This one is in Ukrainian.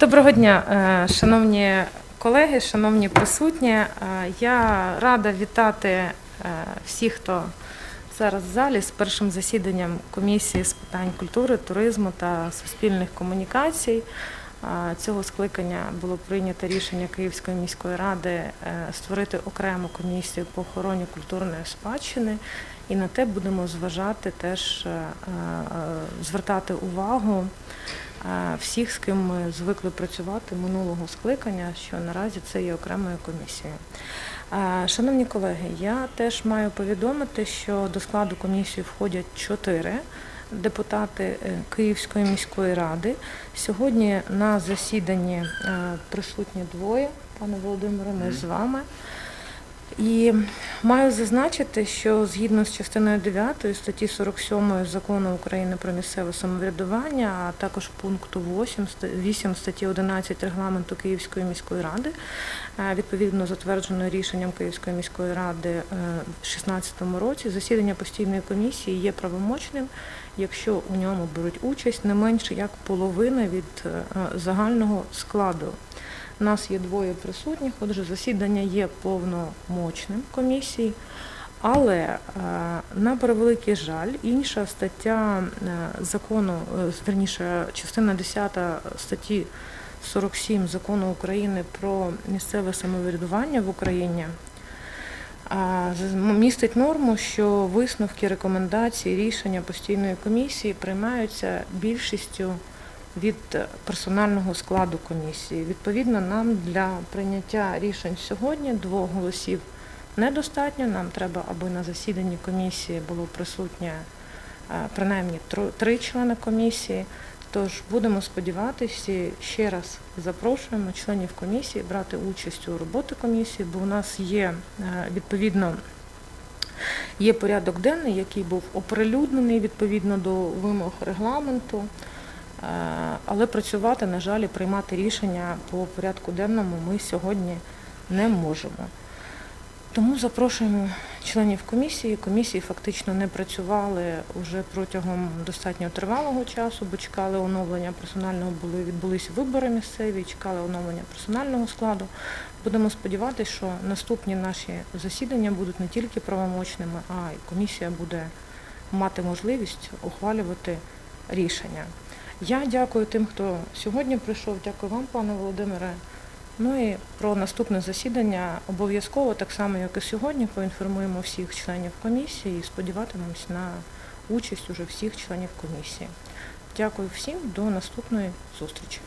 Доброго дня, е, шановні колеги, шановні присутні. Е, Я рада вітати е, всіх, хто зараз в залі з першим засіданням комісії з питань культури, туризму та суспільних комунікацій. Цього скликання було прийнято рішення Київської міської ради створити окрему комісію по охороні культурної спадщини, і на те будемо зважати теж звертати увагу всіх, з ким ми звикли працювати минулого скликання, що наразі це є окремою комісією. Шановні колеги, я теж маю повідомити, що до складу комісії входять чотири депутати е, Київської міської ради. Сьогодні на засіданні е, присутні двоє. Пане Володимире, ми з вами. І маю зазначити, що згідно з частиною 9 статті 47 закону України про місцеве самоврядування, а також пункту 8, 8 статті 11 регламенту Київської міської ради, е, відповідно затвердженою рішенням Київської міської ради е, в 2016 році, засідання постійної комісії є правомочним, якщо у ньому беруть участь не менше як половина від е, загального складу. Нас є двоє присутніх, отже, засідання є повномочним комісії, але е, на превеликий жаль, інша стаття е, закону, е, верніше, частина 10 статті 47 закону України про місцеве самоврядування в Україні містить норму, що висновки, рекомендації, рішення постійної комісії приймаються більшістю від персонального складу комісії. Відповідно, нам для прийняття рішень сьогодні двох голосів недостатньо. Нам треба, аби на засіданні комісії було присутнє е, принаймні три члени комісії. Тож будемо сподіватися, ще раз запрошуємо членів комісії брати участь у роботі комісії, бо у нас є е, відповідно є порядок денний, який був оприлюднений відповідно до вимог регламенту. Е, Але працювати, на жаль, і приймати рішення по порядку денному ми сьогодні не можемо. Тому запрошуємо членів комісії. Комісії фактично не працювали вже протягом достатньо тривалого часу, бо чекали оновлення персонального, були відбулись вибори місцеві, чекали оновлення персонального складу. Будемо сподіватися, що наступні наші засідання будуть не тільки правомочними, а й комісія буде мати можливість ухвалювати рішення. Я дякую тим, хто сьогодні прийшов. Дякую вам, пане Володимире. Ну і про наступне засідання обов'язково, так само як і сьогодні, поінформуємо всіх членів комісії і сподіватимемось на участь уже всіх членів комісії. Дякую всім, до наступної зустрічі.